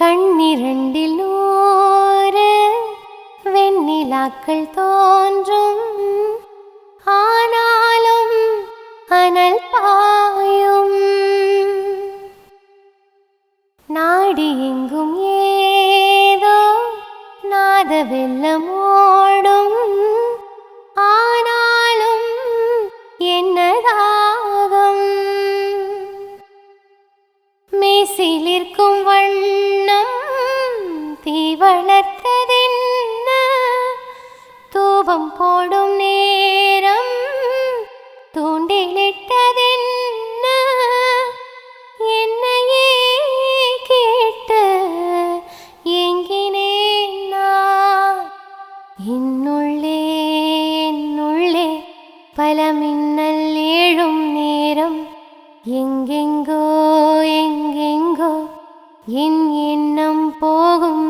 கண்ணிரண்டில் நூறு வெண்ணிலாக்கள் தோன்றும். ஆனாலும் அனல் பாயும். நாடி எங்கும் ஏதோ நாத வெள்ளம் ஓடும். ஆனாலும் என்னதாகும்? மேசிலிருக்கும் வண்ண வளர்த்ததென்ன? தூபம் போடும் நேரம் தூண்டிலிட்டதென்ன? என்னையே கேட்டு எங்கினேன் நான். இன்னுள்ளே என்னுள்ளே பல மின்னல் ஏழும் நேரம். எங்கெங்கோ எங்கெங்கோ என் எண்ணம் போகும்